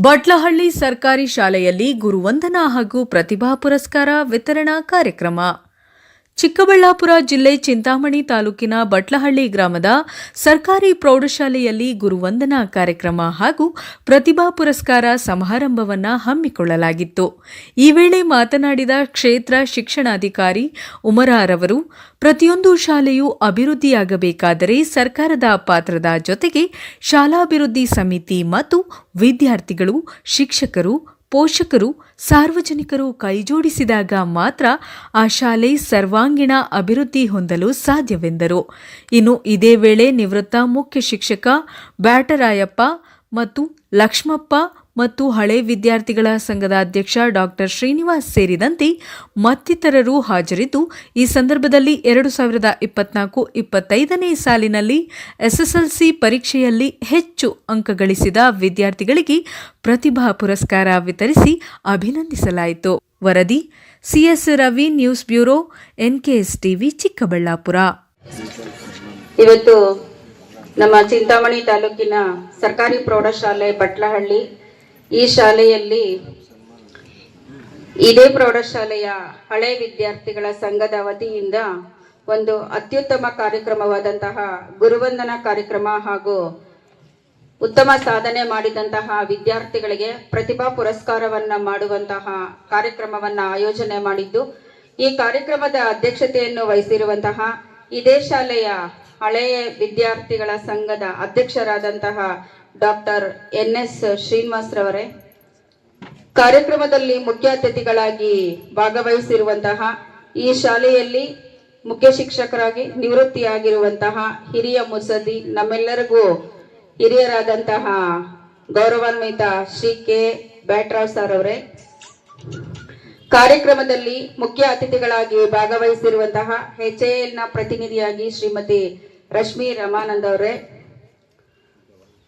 ಬಟ್ಲಹಳ್ಳಿ ಸರ್ಕಾರಿ ಶಾಲೆಯಲ್ಲಿ ಗುರುವಂದನಾ ಹಾಗೂ ಪ್ರತಿಭಾ ಪುರಸ್ಕಾರ ವಿತರಣಾ ಕಾರ್ಯಕ್ರಮ. ಚಿಕ್ಕಬಳ್ಳಾಪುರ ಜಿಲ್ಲೆ ಚಿಂತಾಮಣಿ ತಾಲೂಕಿನ ಬಟ್ಲಹಳ್ಳಿ ಗ್ರಾಮದ ಸರ್ಕಾರಿ ಪ್ರೌಢಶಾಲೆಯಲ್ಲಿ ಗುರುವಂದನಾ ಕಾರ್ಯಕ್ರಮ ಹಾಗೂ ಪ್ರತಿಭಾ ಪುರಸ್ಕಾರ ಸಮಾರಂಭವನ್ನು ಹಮ್ಮಿಕೊಳ್ಳಲಾಗಿತ್ತು. ಈ ವೇಳೆ ಮಾತನಾಡಿದ ಕ್ಷೇತ್ರ ಶಿಕ್ಷಣಾಧಿಕಾರಿ ಉಮರಾರವರು ಪ್ರತಿಯೊಂದು ಶಾಲೆಯೂ ಅಭಿವೃದ್ಧಿಯಾಗಬೇಕಾದರೆ ಸರ್ಕಾರದ ಪಾತ್ರದ ಜೊತೆಗೆ ಶಾಲಾಭಿವೃದ್ಧಿ ಸಮಿತಿ ಮತ್ತು ವಿದ್ಯಾರ್ಥಿಗಳು, ಶಿಕ್ಷಕರು ಪೋಷಕರು, ಸಾರ್ವಜನಿಕರು ಕೈಜೋಡಿಸಿದಾಗ ಮಾತ್ರ ಆ ಶಾಲೆ ಸರ್ವಾಂಗೀಣ ಅಭಿವೃದ್ಧಿ ಹೊಂದಲು ಸಾಧ್ಯವೆಂದರು. ಇನ್ನು ಇದೇ ವೇಳೆ ನಿವೃತ್ತ ಮುಖ್ಯ ಶಿಕ್ಷಕ ಬ್ಯಾಟರಾಯಪ್ಪ ಮತ್ತು ಲಕ್ಷ್ಮಪ್ಪ ಮತ್ತು ಹಳೆ ವಿದ್ಯಾರ್ಥಿಗಳ ಸಂಘದ ಅಧ್ಯಕ್ಷ ಡಾಕ್ಟರ್ ಶ್ರೀನಿವಾಸ್ ಸೇರಿದಂತೆ ಮತ್ತಿತರರು ಹಾಜರಿದ್ದು, ಈ ಸಂದರ್ಭದಲ್ಲಿ ಎರಡು ಸಾವಿರದ ಇಪ್ಪತ್ನಾಲ್ಕು ಇಪ್ಪತ್ತೈದನೇ ಸಾಲಿನಲ್ಲಿ ಎಸ್ಎಸ್ಎಲ್ಸಿ ಪರೀಕ್ಷೆಯಲ್ಲಿ ಹೆಚ್ಚು ಅಂಕ ಗಳಿಸಿದ ವಿದ್ಯಾರ್ಥಿಗಳಿಗೆ ಪ್ರತಿಭಾ ಪುರಸ್ಕಾರ ವಿತರಿಸಿ ಅಭಿನಂದಿಸಲಾಯಿತು. ವರದಿ CS Ravi news bureau NKS TV Chikkaballapura. ಇವತ್ತು ನಮ್ಮ ಚಿಂತಾಮಣಿ ತಾಲೂಕಿನ ಸರ್ಕಾರಿ ಪ್ರೌಢಶಾಲೆ ಬಟ್ಲಹಳ್ಳಿ ಈ ಶಾಲೆಯಲ್ಲಿ ಇದೇ ಪ್ರೌಢಶಾಲೆಯ ಹಳೆ ವಿದ್ಯಾರ್ಥಿಗಳ ಸಂಘದ ವತಿಯಿಂದ ಒಂದು ಅತ್ಯುತ್ತಮ ಕಾರ್ಯಕ್ರಮವಾದಂತಹ ಗುರುವಂದನ ಕಾರ್ಯಕ್ರಮ ಹಾಗೂ ಉತ್ತಮ ಸಾಧನೆ ಮಾಡಿದಂತಹ ವಿದ್ಯಾರ್ಥಿಗಳಿಗೆ ಪ್ರತಿಭಾ ಪುರಸ್ಕಾರವನ್ನ ಮಾಡುವಂತಹ ಕಾರ್ಯಕ್ರಮವನ್ನ ಆಯೋಜನೆ ಮಾಡಿದ್ದು, ಈ ಕಾರ್ಯಕ್ರಮದ ಅಧ್ಯಕ್ಷತೆಯನ್ನು ವಹಿಸಿರುವಂತಹ ಇದೇ ಶಾಲೆಯ ಹಳೆಯ ವಿದ್ಯಾರ್ಥಿಗಳ ಸಂಘದ ಅಧ್ಯಕ್ಷರಾದಂತಹ ಡಾಕ್ಟರ್ ಎನ್ ಎಸ್ ಶ್ರೀನಿವಾಸ್ ರವರೇ ಕಾರ್ಯಕ್ರಮದಲ್ಲಿ ಮುಖ್ಯ ಅತಿಥಿಗಳಾಗಿ ಭಾಗವಹಿಸಿರುವಂತಹ ಈ ಶಾಲೆಯಲ್ಲಿ ಮುಖ್ಯ ಶಿಕ್ಷಕರಾಗಿ ನಿವೃತ್ತಿಯಾಗಿರುವಂತಹ ಹಿರಿಯ ಮುಸದಿ, ನಮ್ಮೆಲ್ಲರಿಗೂ ಹಿರಿಯರಾದಂತಹ ಗೌರವಾನ್ವಿತ ಶ್ರೀ ಕೆ. ಬ್ಯಾಟ್ರಾವ್ ಸರ್ ಅವರೇ, ಕಾರ್ಯಕ್ರಮದಲ್ಲಿ ಮುಖ್ಯ ಅತಿಥಿಗಳಾಗಿ ಭಾಗವಹಿಸಿರುವಂತಹ ಎಚ್ನ ಪ್ರತಿನಿಧಿಯಾಗಿ ಶ್ರೀಮತಿ ರಶ್ಮಿ ರಮಾನಂದ ಅವರೇ.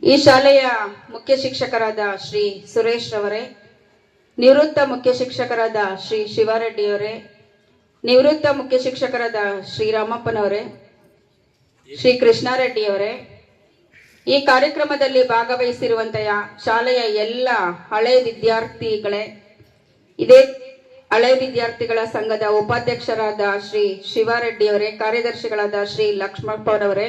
ಈ ಶಾಲೆಯ ಮುಖ್ಯ ಶಿಕ್ಷಕರಾದ ಶ್ರೀ ಸುರೇಶ್ ಅವರೇ ನಿವೃತ್ತ ಮುಖ್ಯ ಶಿಕ್ಷಕರಾದ ಶ್ರೀ ಶಿವಾರೆಡ್ಡಿಯವರೇ ನಿವೃತ್ತ ಮುಖ್ಯ ಶಿಕ್ಷಕರಾದ ಶ್ರೀ ರಾಮಪ್ಪನವರೇ, ಶ್ರೀ ಕೃಷ್ಣಾರೆಡ್ಡಿಯವರೇ ಈ ಕಾರ್ಯಕ್ರಮದಲ್ಲಿ ಭಾಗವಹಿಸಿರುವಂತಹ ಶಾಲೆಯ ಎಲ್ಲ ಹಳೆ ವಿದ್ಯಾರ್ಥಿಗಳೇ, ಇದೇ ಹಳೆ ವಿದ್ಯಾರ್ಥಿಗಳ ಸಂಘದ ಉಪಾಧ್ಯಕ್ಷರಾದ ಶ್ರೀ ಶಿವಾರೆಡ್ಡಿಯವರೇ, ಕಾರ್ಯದರ್ಶಿಗಳಾದ ಶ್ರೀ ಲಕ್ಷ್ಮಪ್ಪನವರೇ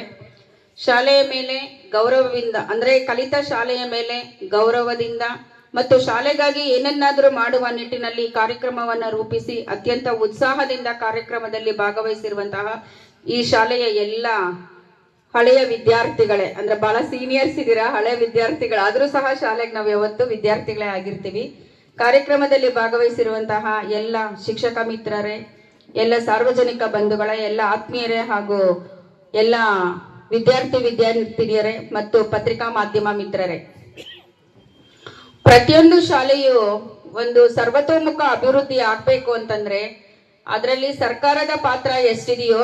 ಶಾಲೆಯ ಮೇಲೆ ಗೌರವದಿಂದ ಅಂದ್ರೆ ಕಲಿತ ಶಾಲೆಯ ಮೇಲೆ ಗೌರವದಿಂದ ಮತ್ತು ಶಾಲೆಗಾಗಿ ಏನನ್ನಾದರೂ ಮಾಡುವ ನಿಟ್ಟಿನಲ್ಲಿ ಕಾರ್ಯಕ್ರಮವನ್ನು ರೂಪಿಸಿ ಅತ್ಯಂತ ಉತ್ಸಾಹದಿಂದ ಕಾರ್ಯಕ್ರಮದಲ್ಲಿ ಭಾಗವಹಿಸಿರುವಂತಹ ಈ ಶಾಲೆಯ ಎಲ್ಲ ಹಳೆಯ ವಿದ್ಯಾರ್ಥಿಗಳೇ, ಅಂದ್ರೆ ಬಹಳ ಸೀನಿಯರ್ಸ್ ಇದ್ದೀರಾ, ಹಳೆ ವಿದ್ಯಾರ್ಥಿಗಳಾದರೂ ಸಹ ಶಾಲೆಗೆ ನಾವು ಯಾವತ್ತು ವಿದ್ಯಾರ್ಥಿಗಳೇ ಆಗಿರ್ತೀವಿ. ಕಾರ್ಯಕ್ರಮದಲ್ಲಿ ಭಾಗವಹಿಸಿರುವಂತಹ ಎಲ್ಲ ಶಿಕ್ಷಕ ಮಿತ್ರರೇ, ಎಲ್ಲ ಸಾರ್ವಜನಿಕ ಬಂಧುಗಳ, ಎಲ್ಲ ಆತ್ಮೀಯರೇ ಹಾಗೂ ಎಲ್ಲ ವಿದ್ಯಾರ್ಥಿ ವಿದ್ಯಾರ್ಥಿನಿಯರೇ ಮತ್ತು ಪತ್ರಿಕಾ ಮಾಧ್ಯಮ ಮಿತ್ರರೇ. ಪ್ರತಿಯೊಂದು ಶಾಲೆಯು ಒಂದು ಸರ್ವತೋಮುಖ ಅಭಿವೃದ್ಧಿ ಆಗ್ಬೇಕು ಅಂತಂದ್ರೆ ಅದರಲ್ಲಿ ಸರ್ಕಾರದ ಪಾತ್ರ ಎಷ್ಟಿದೆಯೋ,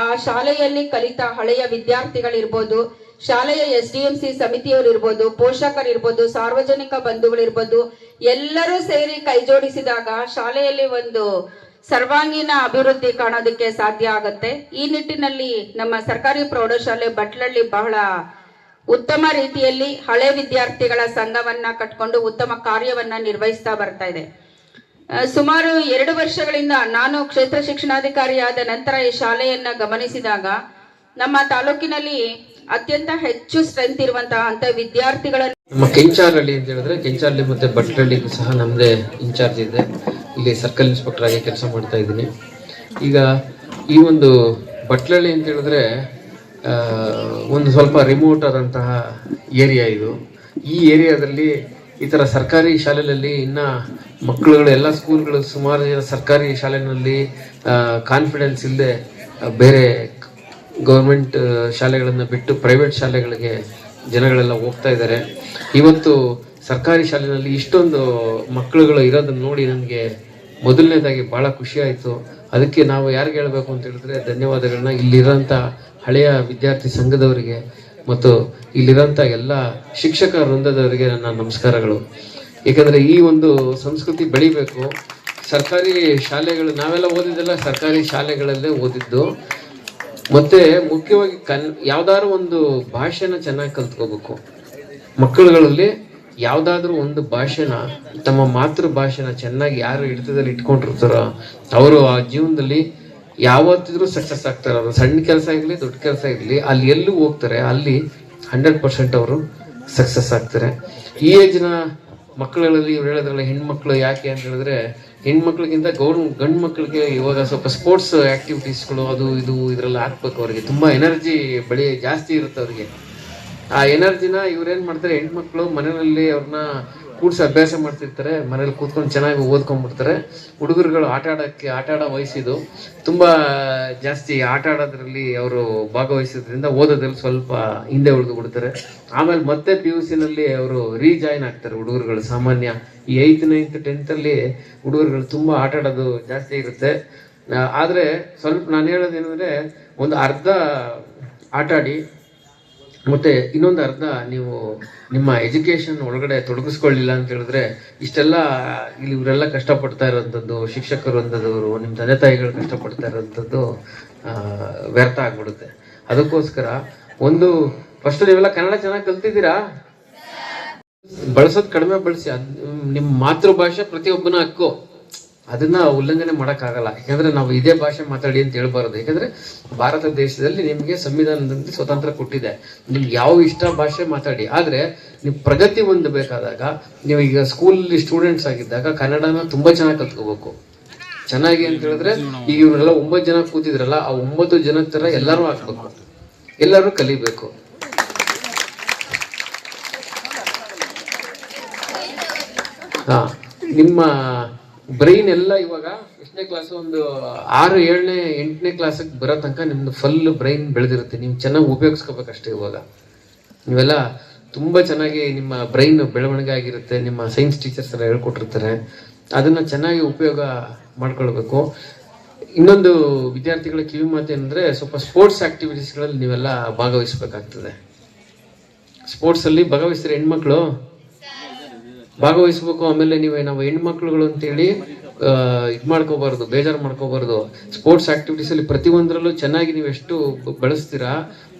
ಆ ಶಾಲೆಯಲ್ಲಿ ಕಲಿತ ಹಳೆಯ ವಿದ್ಯಾರ್ಥಿಗಳಿರ್ಬೋದು ಶಾಲೆಯ ಎಸ್ ಡಿ ಎಂ ಸಿ ಸಮಿತಿಯವರಿರ್ಬೋದು, ಪೋಷಕರಿರ್ಬೋದು, ಸಾರ್ವಜನಿಕ ಬಂಧುಗಳಿರ್ಬೋದು, ಎಲ್ಲರೂ ಸೇರಿ ಕೈಜೋಡಿಸಿದಾಗ ಶಾಲೆಯಲ್ಲಿ ಒಂದು ಸರ್ವಾಂಗೀಣ ಅಭಿವೃದ್ಧಿ ಕಾಣೋದಕ್ಕೆ ಸಾಧ್ಯ ಆಗುತ್ತೆ. ಈ ನಿಟ್ಟಿನಲ್ಲಿ ನಮ್ಮ ಸರ್ಕಾರಿ ಪ್ರೌಢಶಾಲೆ ಬಟ್ಲಳ್ಳಿ ಬಹಳ ಉತ್ತಮ ರೀತಿಯಲ್ಲಿ ಹಳೆ ವಿದ್ಯಾರ್ಥಿಗಳ ಸಂಘವನ್ನ ಕಟ್ಕೊಂಡು ಉತ್ತಮ ಕಾರ್ಯವನ್ನ ನಿರ್ವಹಿಸ್ತಾ ಬರ್ತಾ ಇದೆ. ಸುಮಾರು ಎರಡು ವರ್ಷಗಳಿಂದ ನಾನು ಕ್ಷೇತ್ರ ಶಿಕ್ಷಣಾಧಿಕಾರಿಯಾದ ನಂತರ ಈ ಶಾಲೆಯನ್ನ ಗಮನಿಸಿದಾಗ ನಮ್ಮ ತಾಲೂಕಿನಲ್ಲಿ ಅತ್ಯಂತ ಹೆಚ್ಚು ಸ್ಟ್ರೆಂತ್ ಇರುವಂತಹ ಅಂತ ವಿದ್ಯಾರ್ಥಿಗಳನ್ನು ನಮ್ಮ ಕೆಂಚಾರಹಳ್ಳಿ ಅಂತ ಹೇಳಿದ್ರೆ ಕೆಂಚಾರಳ್ಳಿ ಮತ್ತೆ ಬಟ್ಲಹಳ್ಳಿಗೂ ಸಹ ನಮ್ಮದೇ ಇನ್ಚಾರ್ಜ್ ಇದೆ. ಇಲ್ಲಿ ಸರ್ಕಲ್ ಇನ್ಸ್ಪೆಕ್ಟರ್ ಆಗಿ ಕೆಲಸ ಮಾಡ್ತಾ ಇದ್ದೀನಿ. ಈಗ ಈ ಒಂದು ಭಟ್ಲಳ್ಳಿ ಅಂತ ಹೇಳಿದ್ರೆ ಒಂದು ಸ್ವಲ್ಪ ರಿಮೋಟ್ ಆದಂತಹ ಏರಿಯಾ ಇದು. ಈ ಏರಿಯಾದಲ್ಲಿ ಈ ಥರ ಸರ್ಕಾರಿ ಶಾಲೆಯಲ್ಲಿ ಇನ್ನು ಮಕ್ಕಳುಗಳು, ಎಲ್ಲ ಸ್ಕೂಲ್ಗಳು ಸುಮಾರು ಸರ್ಕಾರಿ ಶಾಲೆಯಲ್ಲಿ ಕಾನ್ಫಿಡೆನ್ಸ್ ಇಲ್ಲದೆ ಬೇರೆ ಗೌರ್ಮೆಂಟ್ ಶಾಲೆಗಳನ್ನು ಬಿಟ್ಟು ಪ್ರೈವೇಟ್ ಶಾಲೆಗಳಿಗೆ ಜನಗಳೆಲ್ಲ ಹೋಗ್ತಾ ಇದ್ದಾರೆ ಇವತ್ತು ಸರ್ಕಾರಿ ಶಾಲೆಯಲ್ಲಿ ಇಷ್ಟೊಂದು ಮಕ್ಕಳುಗಳು ಇರೋದನ್ನು ನೋಡಿ ನನಗೆ ಮೊದಲನೇದಾಗಿ ಭಾಳ ಖುಷಿಯಾಯಿತು ಅದಕ್ಕೆ ನಾವು ಯಾರಿಗೆ ಹೇಳಬೇಕು ಅಂತ ಹೇಳಿದ್ರೆ ಧನ್ಯವಾದಗಳನ್ನ. ಇಲ್ಲಿರೋಂಥ ಹಳೆಯ ವಿದ್ಯಾರ್ಥಿ ಸಂಘದವರಿಗೆ ಮತ್ತು ಇಲ್ಲಿರೋಂಥ ಎಲ್ಲ ಶಿಕ್ಷಕ ವೃಂದದವರಿಗೆ ನನ್ನ ನಮಸ್ಕಾರಗಳು. ಏಕೆಂದರೆ ಈ ಒಂದು ಸಂಸ್ಕೃತಿ ಬೆಳಿಬೇಕು. ಸರ್ಕಾರಿ ಶಾಲೆಗಳು, ನಾವೆಲ್ಲ ಓದಿದ್ದೆಲ್ಲ ಸರ್ಕಾರಿ ಶಾಲೆಗಳಲ್ಲೇ ಓದಿದ್ದು. ಮತ್ತೆ ಮುಖ್ಯವಾಗಿ ಕನ್, ಯಾವ್ದಾದ್ರು ಒಂದು ಭಾಷೆನ ಚೆನ್ನಾಗಿ ಕಲ್ತ್ಕೋಬೇಕು. ಮಕ್ಕಳುಗಳಲ್ಲಿ ಯಾವ್ದಾದ್ರು ಒಂದು ಭಾಷೆನ, ತಮ್ಮ ಮಾತೃ ಭಾಷೆನ ಚೆನ್ನಾಗಿ ಯಾರು ಹಿಡಿತದಲ್ಲಿ ಇಟ್ಕೊಂಡಿರ್ತಾರೋ, ಅವರು ಆ ಜೀವನದಲ್ಲಿ ಯಾವತ್ತಿದ್ರೂ ಸಕ್ಸಸ್ ಆಗ್ತಾರೆ. ಅವರು ಸಣ್ಣ ಕೆಲಸ ಆಗಲಿ, ದೊಡ್ಡ ಕೆಲಸ ಇರಲಿ ಅಲ್ಲಿ ಎಲ್ಲೂ ಹೋಗ್ತಾರೆ, ಅಲ್ಲಿ ಹಂಡ್ರೆಡ್ ಪರ್ಸೆಂಟ್ ಅವರು ಸಕ್ಸಸ್ ಆಗ್ತಾರೆ. ಈ ಏಜ್ನ ಮಕ್ಕಳಲ್ಲಿ ಇವ್ರು ಹೆಣ್ಣು ಹೆಣ್ಮಕ್ಳು ಯಾಕೆ ಅಂತ ಹೇಳಿದ್ರೆ, ಹೆಣ್ಮಕ್ಳಿಗಿಂತ ಗೌರ್ ಗಂಡು ಮಕ್ಕಳಿಗೆ ಇವಾಗ ಸ್ವಲ್ಪ ಸ್ಪೋರ್ಟ್ಸ್ ಆ್ಯಕ್ಟಿವಿಟೀಸ್ಗಳು ಅದು ಇದು ಇದರಲ್ಲಿ ಹಾಕ್ಬೇಕು ಅವ್ರಿಗೆ. ತುಂಬ ಎನರ್ಜಿ ಬೆಳೆ ಜಾಸ್ತಿ ಇರುತ್ತೆ ಅವ್ರಿಗೆ. ಆ ಎನರ್ಜಿನ ಇವ್ರೇನ್ ಮಾಡ್ತಾರೆ, ಹೆಣ್ಮಕ್ಳು ಮನೆಯಲ್ಲಿ ಅವ್ರನ್ನ ಕೂಡ್ಸಿ ಅಭ್ಯಾಸ ಮಾಡ್ತಿರ್ತಾರೆ, ಮನೇಲಿ ಕೂತ್ಕೊಂಡು ಚೆನ್ನಾಗಿ ಓದ್ಕೊಂಡ್ಬಿಡ್ತಾರೆ. ಹುಡುಗರುಗಳು ಆಟ ಆಡೋಕ್ಕೆ, ಆಟ ಆಡೋ ವಯಸ್ಸಿದು ತುಂಬ ಜಾಸ್ತಿ ಆಟ ಆಡೋದ್ರಲ್ಲಿ ಅವರು ಭಾಗವಹಿಸೋದ್ರಿಂದ ಓದೋದ್ರಲ್ಲಿ ಸ್ವಲ್ಪ ಹಿಂದೆ ಉಳಿದು ಬಿಡ್ತಾರೆ. ಆಮೇಲೆ ಮತ್ತೆ ಪಿ ಯು ಸಿನಲ್ಲಿ ಅವರು ರೀಜಾಯ್ನ್ ಆಗ್ತಾರೆ ಹುಡುಗರುಗಳು. ಸಾಮಾನ್ಯ ಈ ಏಯ್ತ್ ನೈನ್ತ್ ಟೆಂತ್ ಅಲ್ಲಿ ಹುಡುಗರುಗಳು ತುಂಬ ಆಟ ಆಡೋದು ಜಾಸ್ತಿ ಇರುತ್ತೆ. ಆದರೆ ಸ್ವಲ್ಪ ನಾನು ಹೇಳೋದೇನೆಂದರೆ ಒಂದು ಅರ್ಧ ಆಟ ಆಡಿ ಮತ್ತೆ ಇನ್ನೊಂದು ಅರ್ಧ ನೀವು ನಿಮ್ಮ ಎಜುಕೇಶನ್ ಒಳಗಡೆ ತೊಡಗಿಸ್ಕೊಳ್ಳಿಲ್ಲ ಅಂತ ಹೇಳಿದ್ರೆ, ಇಷ್ಟೆಲ್ಲ ಇಲ್ಲಿ ಇವರೆಲ್ಲ ಕಷ್ಟಪಡ್ತಾ ಇರೋಂಥದ್ದು ಶಿಕ್ಷಕರು ಅಂತದವರು ನಿಮ್ಮ ತಂದೆ ತಾಯಿಗಳು ಕಷ್ಟಪಡ್ತಾ ಇರೋಂಥದ್ದು ವ್ಯರ್ಥ ಆಗ್ಬಿಡುತ್ತೆ. ಅದಕ್ಕೋಸ್ಕರ ಒಂದು ಫಸ್ಟ್ ನೀವೆಲ್ಲ ಕನ್ನಡ ಚೆನ್ನಾಗಿ ಕಲ್ತಿದ್ದೀರಾ? ಬಳಸೋದು ಕಡಿಮೆ ಬಳಸಿ ನಿಮ್ಮ ಮಾತೃಭಾಷೆ ಪ್ರತಿಯೊಬ್ಬನ ಹಕ್ಕು. ಅದನ್ನ ಉಲ್ಲಂಘನೆ ಮಾಡೋಕ್ಕಾಗಲ್ಲ. ಯಾಕಂದ್ರೆ ನಾವು ಇದೇ ಭಾಷೆ ಮಾತಾಡಿ ಅಂತ ಹೇಳ್ಬಾರ್ದು. ಯಾಕಂದ್ರೆ ಭಾರತ ದೇಶದಲ್ಲಿ ನಿಮಗೆ ಸಂವಿಧಾನದಲ್ಲಿ ಸ್ವತಂತ್ರ ಕೊಟ್ಟಿದೆ. ನಿಮ್ಗೆ ಯಾವ ಇಷ್ಟ ಭಾಷೆ ಮಾತಾಡಿ. ಆದ್ರೆ ನೀವು ಪ್ರಗತಿ ಹೊಂದಬೇಕಾದಾಗ, ನೀವು ಈಗ ಸ್ಕೂಲ್ ಸ್ಟೂಡೆಂಟ್ಸ್ ಆಗಿದ್ದಾಗ ಕನ್ನಡನ ತುಂಬಾ ಚೆನ್ನಾಗಿ ಕಲ್ತ್ಕೋಬೇಕು. ಚೆನ್ನಾಗಿ ಅಂತ ಹೇಳಿದ್ರೆ ಈಗ ಇವರೆಲ್ಲ ಒಂಬತ್ತು ಜನ ಕೂತಿದ್ರಲ್ಲ, ಆ ಒಂಬತ್ತು ಜನ ತರ ಎಲ್ಲರೂ ಹಾಕ್ಬೇಕು. ಎಲ್ಲರೂ ಕಲಿಬೇಕು. ಹಾ, ನಿಮ್ಮ ಬ್ರೈನ್ ಎಲ್ಲ ಇವಾಗ ಎಷ್ಟನೇ ಕ್ಲಾಸ್ ಒಂದು ಆರು, ಏಳನೇ, ಎಂಟನೇ ಕ್ಲಾಸಿಗೆ ಬರೋ ತನಕ ನಿಮ್ದು ಫುಲ್ ಬ್ರೈನ್ ಬೆಳೆದಿರುತ್ತೆ. ನೀವು ಚೆನ್ನಾಗಿ ಉಪಯೋಗಿಸ್ಕೋಬೇಕಷ್ಟೇ ಇವಾಗ. ನೀವೆಲ್ಲ ತುಂಬಾ ಚೆನ್ನಾಗಿ ನಿಮ್ಮ ಬ್ರೈನ್ ಬೆಳವಣಿಗೆ ಆಗಿರುತ್ತೆ. ನಿಮ್ಮ ಸೈನ್ಸ್ ಟೀಚರ್ಸ್ ಎಲ್ಲ ಹೇಳ್ಕೊಟ್ಟಿರ್ತಾರೆ. ಅದನ್ನ ಚೆನ್ನಾಗಿ ಉಪಯೋಗ ಮಾಡ್ಕೊಳ್ಬೇಕು. ಇನ್ನೊಂದು ವಿದ್ಯಾರ್ಥಿಗಳ ಕಿವಿ ಮಾತೇನಂದ್ರೆ ಸ್ವಲ್ಪ ಸ್ಪೋರ್ಟ್ಸ್ ಆಕ್ಟಿವಿಟೀಸ್ಗಳಲ್ಲಿ ನೀವೆಲ್ಲ ಭಾಗವಹಿಸಬೇಕಾಗ್ತದೆ. ಸ್ಪೋರ್ಟ್ಸ್ ಅಲ್ಲಿ ಭಾಗವಹಿಸ್ತಾರೆ ಹೆಣ್ಮಕ್ಳು ಭಾಗವಹಿಸ್ಬೇಕು, ಆಮೇಲೆ ನೀವೇ ನಾವು ಹೆಣ್ಮಕ್ಳುಗಳು ಅಂತೇಳಿ ಇದು ಮಾಡ್ಕೋಬಾರ್ದು, ಬೇಜಾರು ಮಾಡ್ಕೋಬಾರ್ದು. ಸ್ಪೋರ್ಟ್ಸ್ ಆಕ್ಟಿವಿಟೀಸ್ ಅಲ್ಲಿ ಪ್ರತಿಯೊಂದರಲ್ಲೂ ಚೆನ್ನಾಗಿ ನೀವು ಎಷ್ಟು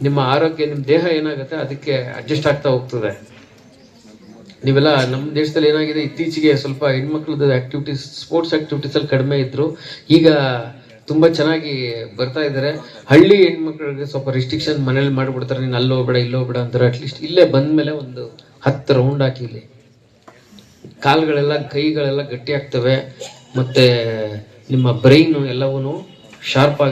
ನಿಮ್ಮ ಆರೋಗ್ಯ, ನಿಮ್ಮ ದೇಹ ಏನಾಗುತ್ತೆ ಅದಕ್ಕೆ ಅಡ್ಜಸ್ಟ್ ಆಗ್ತಾ ಹೋಗ್ತದೆ. ನೀವೆಲ್ಲ ನಮ್ಮ ದೇಶದಲ್ಲಿ ಏನಾಗಿದೆ, ಇತ್ತೀಚೆಗೆ ಸ್ವಲ್ಪ ಹೆಣ್ಮಕ್ಳದ್ದು ಆಕ್ಟಿವಿಟೀಸ್ ಸ್ಪೋರ್ಟ್ಸ್ ಆಕ್ಟಿವಿಟೀಸ್ ಅಲ್ಲಿ ಕಡಿಮೆ ಇದ್ದರು ಈಗ ತುಂಬಾ ಚೆನ್ನಾಗಿ ಬರ್ತಾ ಇದ್ದಾರೆ. ಹಳ್ಳಿ ಹೆಣ್ಮಕ್ಳಿಗೆ ಸ್ವಲ್ಪ ರಿಸ್ಟ್ರಿಕ್ಷನ್ ಮನೇಲಿ ಮಾಡ್ಬಿಡ್ತಾರೆ, ನೀನು ಅಲ್ಲಿ ಹೋಗ್ಬೇಡ ಇಲ್ಲಿ ಹೋಗ್ಬೇಡ ಅಂತಾರೆ ಅಟ್ಲೀಸ್ಟ್ ಇಲ್ಲೇ ಬಂದ್ಮೇಲೆ ಒಂದು ಹತ್ತು ರೌಂಡ್ ಹಾಕಿ ಇಲ್ಲಿ. ಕಾಲ್ಗಳೆಲ್ಲ ಕೈಗಳೆಲ್ಲ ಗಟ್ಟಿ ಆಗ್ತವೆ ಮತ್ತೆ ನಿಮ್ಮ ಬ್ರೈನ್ ಎಲ್ಲವೂ ಶಾರ್ಪ್ ಆಗುತ್ತೆ